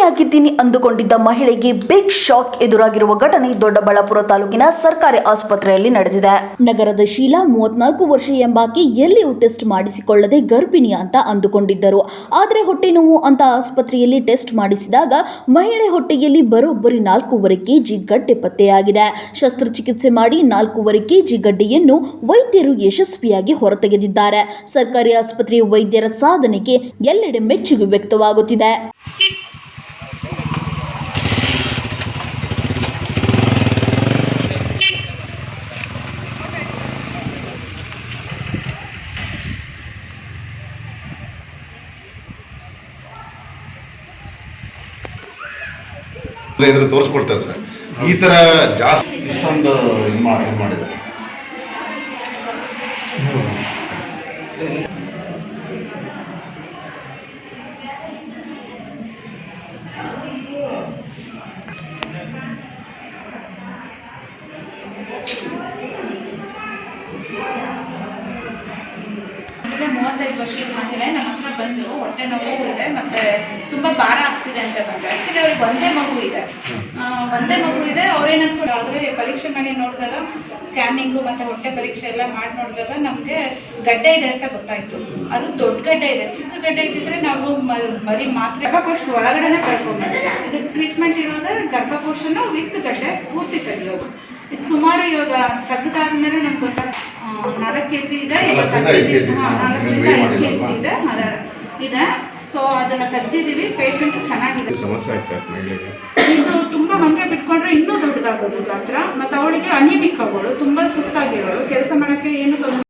ಗರ್ಭಿಣಿಯಾಗಿದ್ದೀನಿ ಅಂದುಕೊಂಡಿದ್ದ ಮಹಿಳೆಗೆ big shock ಎದುರಾಗಿರುವ ಘಟನೆ ದೊಡ್ಡಬಳ್ಳಾಪುರ ತಾಲೂಕಿನ ಸರ್ಕಾರಿ ಆಸ್ಪತ್ರೆಯಲ್ಲಿ ನಡೆದಿದೆ. ನಗರದ ಶೀಲಾ ಮೂವತ್ನಾಲ್ಕು ವರ್ಷ ಎಂಬಾಕೆ ಎಲ್ಲಿಯೂ ಟೆಸ್ಟ್ ಮಾಡಿಸಿಕೊಳ್ಳದೆ ಗರ್ಭಿಣಿ ಅಂತ ಅಂದುಕೊಂಡಿದ್ದರು. ಆದರೆ ಹೊಟ್ಟೆ ನೋವು ಅಂತ ಆಸ್ಪತ್ರೆಯಲ್ಲಿ ಟೆಸ್ಟ್ ಮಾಡಿಸಿದಾಗ ಮಹಿಳೆ ಹೊಟ್ಟೆಯಲ್ಲಿ ಬರೋಬ್ಬರಿ ನಾಲ್ಕೂವರೆ ಕೆಜಿ ಗಡ್ಡೆ ಪತ್ತೆಯಾಗಿದೆ. ಶಸ್ತ್ರಚಿಕಿತ್ಸೆ ಮಾಡಿ ನಾಲ್ಕೂವರೆ ಕೆಜಿ ಗಡ್ಡೆಯನ್ನು ವೈದ್ಯರು ಯಶಸ್ವಿಯಾಗಿ ಹೊರತೆಗೆದಿದ್ದಾರೆ. ಸರ್ಕಾರಿ ಆಸ್ಪತ್ರೆಯ ವೈದ್ಯರ ಸಾಧನೆಗೆ ಎಲ್ಲೆಡೆ ಮೆಚ್ಚುಗೆ ವ್ಯಕ್ತವಾಗುತ್ತಿದೆ. ಇದ್ರೆ ತೋರಿಸ್ಕೊಡ್ತಾರೆ ಸರ್. ಈ ತರ ಜಾಸ್ತಿ ಇಷ್ಟೊಂದು ಇದು ಮಾಡಿದೆ ಮೂವತ್ತೈದು ವರ್ಷದ ಮಹಿಳೆ ನಮ್ಮ ಹತ್ರ ಬಂದು ಹೊಟ್ಟೆ ನೋವು ಇದೆ, ಮತ್ತೆ ತುಂಬಾ ಭಾರ ಆಗ್ತಿದೆ ಅಂತ ಬಂದ್ರೆ. ಆಕ್ಚುಲಿ ಅವ್ರಿಗೆ ಒಂದೇ ಮಗು ಇದೆ. ಒಂದೇ ಮಗು ಇದೆ. ಅವ್ರೇನಂದ್ಕೊಂಡು ಆದ್ರೆ ಪರೀಕ್ಷೆ ಮಾಡಿ ನೋಡಿದಾಗ ಸ್ಕ್ಯಾನಿಂಗು ಮತ್ತೆ ಹೊಟ್ಟೆ ಪರೀಕ್ಷೆ ಎಲ್ಲ ಮಾಡಿ ನೋಡಿದಾಗ ನಮಗೆ ಗಡ್ಡೆ ಇದೆ ಅಂತ ಗೊತ್ತಾಯ್ತು. ಅದು ದೊಡ್ಡ ಗಡ್ಡೆ ಇದೆ. ಚಿಕ್ಕ ಗಡ್ಡೆ ಇದ್ದಿದ್ರೆ ನಾವು ಮರಿ ಮಾತ್ರ ಗರ್ಭಕೋಶ ಒಳಗಡೆನೆ ಕಳ್ಕೊಂಡ್ಬಂದ್ರೆ ಇದು ಟ್ರೀಟ್ಮೆಂಟ್ ಇರೋದೇ ಗರ್ಭಕೋಶನ ವಿತ್ ಗಡ್ಡೆ ಪೂರ್ತಿ ತೆಗೆಯೋದು. ಇದು ಸುಮಾರು ಇವಾಗ ತೆಗೆದಾದ್ಮೇಲೆ ನಮ್ಗೆ ಗೊತ್ತಾಗ ನಾಲ್ಕು ಕೆ ಜಿ ಇದೆ ನಾಲ್ಕರಿಂದ ಐದು ಕೆ ಜಿ ಇದೆ. ಇದೆ. ಸೊ ಅದನ್ನ ತೆಗ್ದಿದೀವಿ ಪೇಷಂಟ್ ಚೆನ್ನಾಗಿದೆ. ಸಮಸ್ಯೆ ಆಗ್ತದೆ ಮಹಿಳೆಗೆ? ಇದು ತುಂಬಾ ಹಂಗೆ ಬಿಟ್ಕೊಂಡ್ರೆ ಇನ್ನೂ ದೊಡ್ಡದಾಗೋದು ಗಾತ್ರ ಮತ್ತೆ ಅವಳಿಗೆ ಅನಿಮಿಕ್ ಅವಳು ತುಂಬಾ ಸುಸ್ತಾಗಿರೋಳು ಕೆಲಸ ಮಾಡಕ್ಕೆ ಏನು ತೊಂದ್ರೆ